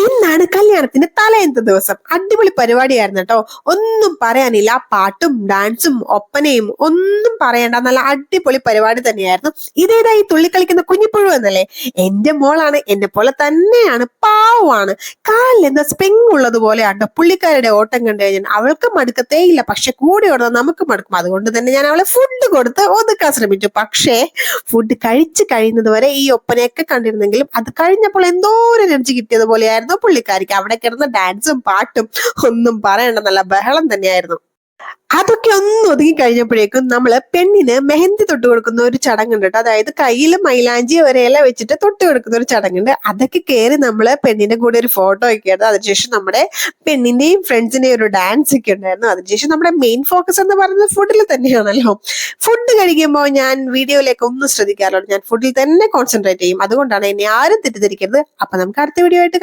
ഇന്നാണ് കല്യാണത്തിന്റെ തലേന്നത്തെ ദിവസം. അടിപൊളി പരിപാടിയായിരുന്നു കേട്ടോ. ഒന്നും പറയാനില്ല. പാട്ടും ഡാൻസും ഒപ്പനയും ഒന്നും പറയണ്ട. നല്ല അടിപൊളി പരിപാടി തന്നെയായിരുന്നു. ഇതേതാ ഈ തുള്ളിക്കളിക്കുന്ന കുഞ്ഞിപ്പുഴു എന്നല്ലേ? എന്റെ മോളാണ്. എന്നെ പോലെ തന്നെയാണ്. പാവമാണ്. കാലിൽ എന്താ സ്പ്രിങ് ഉള്ളതുപോലെ പോലെയാണ് പുള്ളിക്കാരുടെ ഓട്ടം കണ്ടു കഴിഞ്ഞാൽ അവൾക്ക് മടുക്കത്തേ ഇല്ല. പക്ഷെ കൂടെ ഓടുന്ന നമുക്ക് മടുക്കും. അതുകൊണ്ട് തന്നെ ഞാൻ അവളെ ഫുഡ് കൊടുത്ത് ഒതുക്കാൻ ശ്രമിച്ചു. പക്ഷേ ഫുഡ് കഴിച്ചു കഴിയുന്നത് വരെ ഈ ഒപ്പനയൊക്കെ കണ്ടിരുന്നെങ്കിലും അത് കഴിഞ്ഞപ്പോൾ എന്തോ ഒരു എനർജി കിട്ടിയത് പോലെയായിരുന്നു പുള്ളിക്കാരിക്ക് അവിടെ കിടന്ന് ഡാൻസും പാട്ടും ഒന്നും പറയണ്ട നല്ല ബഹളം തന്നെയായിരുന്നു. അതൊക്കെ ഒന്ന് ഒതുങ്ങി കഴിഞ്ഞപ്പോഴേക്കും നമ്മൾ പെണ്ണിന് മെഹന്തി തൊട്ട് കൊടുക്കുന്ന ഒരു ചടങ്ങുണ്ട് കേട്ടോ. അതായത് കയ്യിൽ മൈലാഞ്ചി ഒരു വെച്ചിട്ട് തൊട്ട് കൊടുക്കുന്ന ഒരു ചടങ്ങുണ്ട്. അതൊക്കെ കയറി നമ്മൾ പെണ്ണിന്റെ കൂടെ ഒരു ഫോട്ടോ ഒക്കെ ആയിരുന്നു അതിനുശേഷം നമ്മുടെ പെണ്ണിന്റെയും ഫ്രണ്ട്സിന്റെയും ഒരു ഡാൻസ് ഒക്കെ ഉണ്ടായിരുന്നു. അതിനുശേഷം നമ്മുടെ മെയിൻ ഫോക്കസ് എന്ന് പറയുന്നത് ഫുഡിൽ തന്നെയാണല്ലോ. ഫുഡ് കഴിക്കുമ്പോൾ ഞാൻ വീഡിയോയിലേക്ക് ഒന്നും ശ്രദ്ധിക്കാറുള്ളൂ ഞാൻ ഫുഡിൽ തന്നെ കോൺസെൻട്രേറ്റ് ചെയ്യും. അതുകൊണ്ടാണ് എന്നെ ആരും തെറ്റിദ്ധരിക്കരുത്. അപ്പൊ നമുക്ക് അടുത്ത വീഡിയോ ആയിട്ട്.